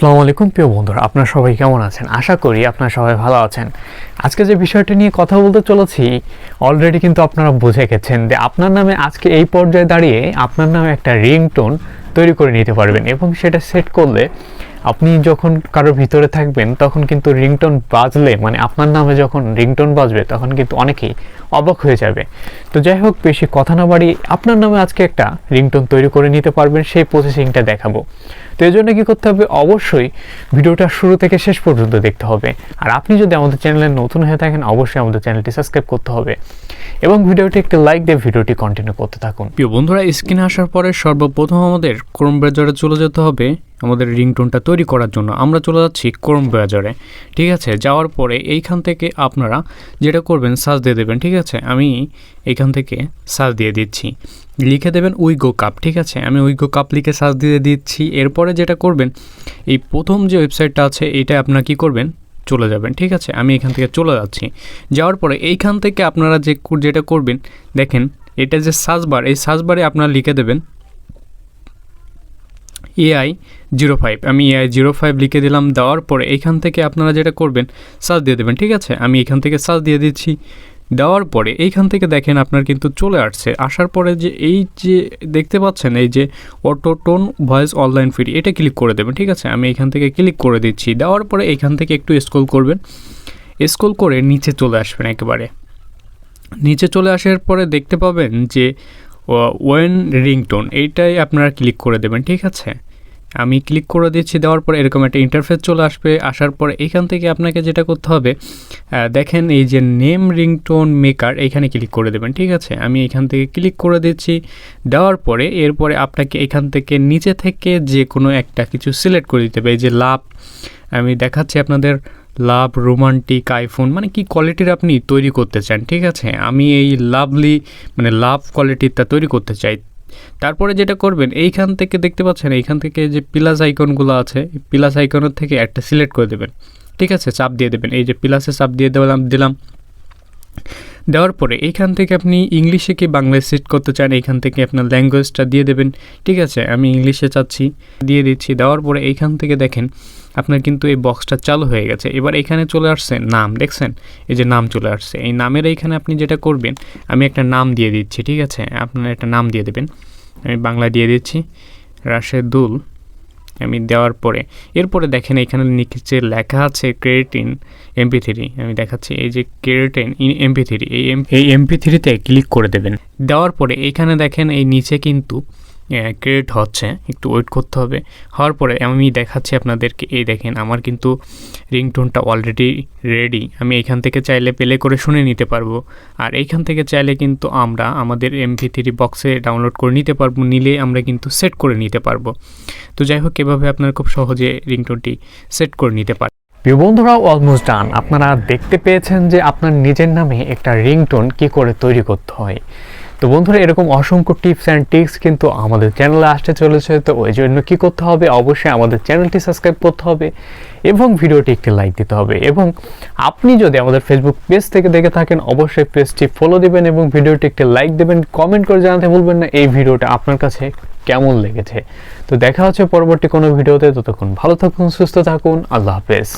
আসসালামু আলাইকুম প্রিয় বন্ধুরা, আপনারা সবাই কেমন আছেন? আশা করি আপনারা সবাই ভালো আছেন। আজকে যে বিষয়টা নিয়ে কথা বলতে চলেছি অলরেডি কিন্তু আপনারা বুঝে গেছেন যে আপনার নামে আজকে এই পর্যায়ে দাঁড়িয়ে আপনার নামে একটা রিংটোন তৈরি করে নিতে পারবেন এবং সেটা সেট করলে আপনি যখন কারোর ভিতরে থাকবেন, তখন কিন্তু রিংটোন বাজলে মানে আপনার নামে যখন রিংটোন বাজবে, তখন কিন্তু অনেকেই অবাক হয়ে যাবে। তো যাই হোক, বেশি কথা না বাড়ি আপনার নামে আজকে একটা রিংটোন তৈরি করে নিতে পারবেন, সেই প্রসেসিংটা দেখাবো। তো এই জন্য কী করতে হবে? অবশ্যই ভিডিওটা শুরু থেকে শেষ পর্যন্ত দেখতে হবে। আর আপনি যদি আমাদের চ্যানেলে নতুন হয়ে থাকেন, অবশ্যই আমাদের চ্যানেলটি সাবস্ক্রাইব করতে হবে। এবং ভিডিওটি একটি লাইক দিয়ে ভিডিওটি কন্টিনিউ করতে থাকুন। প্রিয় বন্ধুরা, স্ক্রিনে আসার পরে সর্বপ্রথম আমাদের ক্রোম ব্রাউজারে চলে যেতে হবে। আমাদের রিংটোনটা তৈরি করার জন্য আমরা চলে যাচ্ছি ক্রোম ব্রাউজারে ঠিক আছে? যাওয়ার পরে এইখান থেকে আপনারা যেটা করবেন, সার্চ দিয়ে দেবেন, ঠিক আছে? আমি এইখান থেকে সার্চ দিয়ে দিচ্ছি। লিখে দেবেন উইগো কাপ, ঠিক আছে? আমি উইগো কাপ লিখে সার্চ দিয়ে দিচ্ছি। এরপরে যেটা করবেন, এই প্রথম যে ওয়েবসাইটটা আছে এটা আপনারা কি করবেন? চলে যাবেন, ঠিক আছে? আমি এখান থেকে চলে যাচ্ছি। যাওয়ার পরে এইখান থেকে আপনারা যে যেটা করবেন, দেখেন, এটা যে সার্চ বার, এই সার্চ বারে আপনারা লিখে দেবেন এআই জিরো ফাইভ আমি এআই জিরো ফাইভ লিখে দিলাম, দেওয়ার পরে এইখান থেকে আপনারা যেটা করবেন সার্চ দিয়ে দেবেন, ঠিক আছে? আমি এখান থেকে সার্চ দিয়ে দিচ্ছি, দেওয়ার পরে এইখান থেকে দেখেন আপনার কিন্তু চলে আসছে। আসার পরে যে এই যে দেখতে পাচ্ছেন, এই যে অটোটোন ভয়েস অনলাইন ফ্রি এটা ক্লিক করে দেবেন, ঠিক আছে? আমি এখান থেকে ক্লিক করে দিচ্ছি, দেওয়ার পরে এইখান থেকে একটু স্ক্রল করবেন স্ক্রল করে নিচে চলে আসবেন একেবারে। নিচে চলে আসার পরে দেখতে পাবেন যে ওয়েন রিংটোন এইটাই আপনারা ক্লিক করে দেবেন, ঠিক আছে? আমি ক্লিক করে দিচ্ছি, দেওয়ার পরে এরকম একটা ইন্টারফেস চলে আসবে, আসার পরে এখান থেকে আপনাকে যেটা করতে হবে দেখেন এই যে নেম রিংটোন মেকার এইখানে ক্লিক করে দেবেন, ঠিক আছে? আমি এখান থেকে ক্লিক করে দিচ্ছি, দেওয়ার পরে এরপরে আপনাকে এখান থেকে নিচে থেকে যে কোনো একটা কিছু সিলেক্ট করে দিতে হবে, এই যে লাভ আমি দেখাচ্ছি আপনাদের লাভ, রোমান্টিক আইফোন মানে কি কোয়ালিটির আপনি তৈরি করতে চান, ঠিক আছে? আমি এই লাভলি মানে লাভ কোয়ালিটিটা তৈরি করতে চাই। তারপরে যেটা করবেন, এইখান থেকে দেখতে পাচ্ছেন, এইখান থেকে যে প্লাস আইকনগুলো আছে প্লাস আইকনের থেকে একটা সিলেক্ট করে দেবেন। ঠিক আছে? চাপ দিয়ে দেবেন। এই যে প্লাসে চাপ দিয়ে দিলাম দিলাম। দেওয়ার পরে এইখান থেকে আপনি ইংলিশে কি বাংলায় সেট করতে চান, এখান থেকে আপনার ল্যাঙ্গুয়েজটা দিয়ে দেবেন। ঠিক আছে, আমি ইংলিশে চাচ্ছি, দিয়ে দিচ্ছি। দেওয়ার পরে এইখান থেকে দেখেন, আপনার কিন্তু এই বক্সটা চালু হয়ে গেছে। এবার এখানে চলে আসছে নাম, দেখছেন? এই যে নাম চলে আসছে। এই নামের এইখানে আপনি যেটা করবেন, আমি একটা নাম দিয়ে দিচ্ছি, ঠিক আছে? আপনার একটা নাম দিয়ে দেবেন। আমি বাংলা দিয়ে দিচ্ছি, রাশেদুল আমি দেওয়ার পরে। এরপরে দেখেন এখানে নিচে লেখা আছে ক্রেডিট ইন এমপি থ্রি আমি দেখাচ্ছি এই যে ক্রেডিট ইন এমপি থ্রি এই এমপি থ্রিতে ক্লিক করে দেবেন। দেওয়ার পরে এখানে দেখেন এই নিচে কিন্তু ক্রেডিট হচ্ছে, একটু ওয়েট করতে হবে। হওয়ার পরে আমি দেখাচ্ছি আপনাদেরকে, এই দেখেন, আমার কিন্তু রিংটোনটা অলরেডি রেডি আমি এখান থেকে চাইলে প্লে করে শুনে নিতে পারব। আর এইখান থেকে চাইলে কিন্তু আমরা আমাদের এমপি থ্রি বক্সে ডাউনলোড করে নিতে পারব নিলে আমরা কিন্তু সেট করে নিতে পারব। তো যাই হোক, এভাবে আপনারা খুব সহজে রিংটোনটি সেট করে নিতে পারেন প্রিয় বন্ধুরা অলমোস্ট ডান আপনারা দেখতে পেয়েছেন যে আপনার নিজের নামে একটা রিংটোন কি করে তৈরি করতে হয়। তো বন্ধুরা, এরকম অসংখ্য টিপস অ্যান্ড টিক্স কিন্তু আমাদের চ্যানেলে আসতে চলেছে। তো ওই জন্য কী করতে হবে? অবশ্যই আমাদের চ্যানেলটি সাবস্ক্রাইব করতে হবে এবং ভিডিওটি একটি লাইক দিতে হবে। এবং আপনি যদি আমাদের ফেসবুক পেজ থেকে দেখে থাকেন, অবশ্যই পেজটি ফলো দেবেন এবং ভিডিওটি একটি লাইক দেবেন কমেন্ট করে জানাতে ভুলবেন না। এই ভিডিওটা আপনার কাছে কেমন লেগেছে? তো দেখা হচ্ছে পরবর্তী কোনো ভিডিওতে। ততক্ষণ ভালো থাকুন, সুস্থ থাকুন। আল্লাহ হাফেজ।